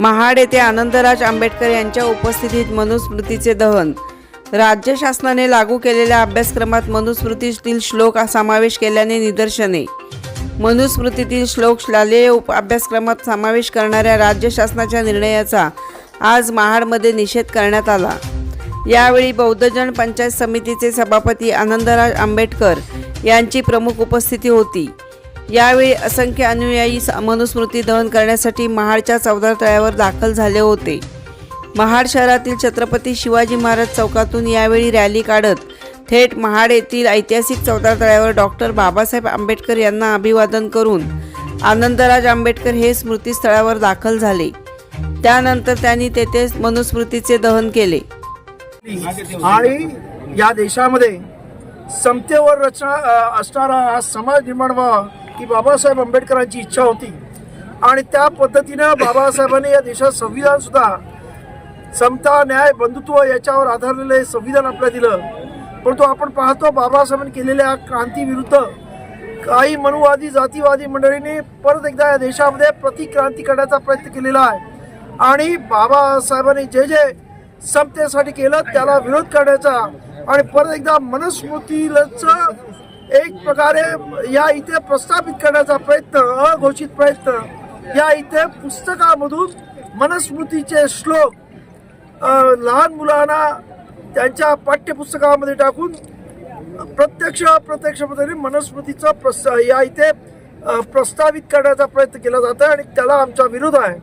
महाड येथे आनंदराज आंबेडकर यांच्या उपस्थितीत मनुस्मृतीचे दहन. राज्य शासनाने लागू केलेल्या अभ्यासक्रमात मनुस्मृतीतील श्लोक समावेश केल्याने निदर्शने. मनुस्मृतीतील श्लोक शालेय उप अभ्यासक्रमात समावेश करणाऱ्या राज्य शासनाच्या निर्णयाचा आज महाडमध्ये निषेध करण्यात आला. यावेळी बौद्धजन पंचायत समितीचे सभापती आनंदराज आंबेडकर यांची प्रमुख उपस्थिती होती. यावेळी असंख्य अनुयायी स- मनुस्मृती दहन करण्यासाठी महाडच्या चौदा तळ्यावर दाखल झाले होते. महाड शहरातील छत्रपती शिवाजी महाराज चौकातून यावेळी रॅली काढत थेट महाड येथील ऐतिहासिक चौदा तळ्यावर डॉक्टर बाबासाहेब आंबेडकर यांना अभिवादन करून आनंदराज आंबेडकर हे स्मृतीस्थळावर दाखल झाले. त्यानंतर त्यांनी तेथे मनुस्मृतीचे दहन केले. आणि या देशामध्ये समतेवर रचना असणारा हा समाज निर्माण व्हावा की बाबासाहेब आंबेडकरांची इच्छा होती. आणि त्या पद्धतीनं बाबासाहेबांनी या देशात संविधान सुद्धा समता न्याय बंधुत्व याच्यावर आधारलेलं हे संविधान आपल्याला दिलं. परंतु आपण पाहतो बाबासाहेबांनी केलेल्या क्रांतीविरुद्ध काही मनुवादी जातीवादी मंडळींनी परत एकदा या देशामध्ये प्रतिक्रांती करण्याचा प्रयत्न केलेला आहे. आणि बाबासाहेबांनी जे जे समतेसाठी केलं त्याला विरोध करण्याचा आणि परत एकदा मनुस्मृतीच एक प्रकारे या इथे प्रस्थापित करण्याचा प्रयत्न अघोषित प्रयत्न या इथे पुस्तकामधून मनस्मृतीचे श्लोक लहान मुलांना त्यांच्या पाठ्यपुस्तकामध्ये टाकून प्रत्यक्ष अप्रत्यक्ष पद्धतीने मनुस्मृतीचा प्रस या इथे प्रस्तावित करण्याचा प्रयत्न केला जातो आहे आणि त्याला आमचा विरोध आहे.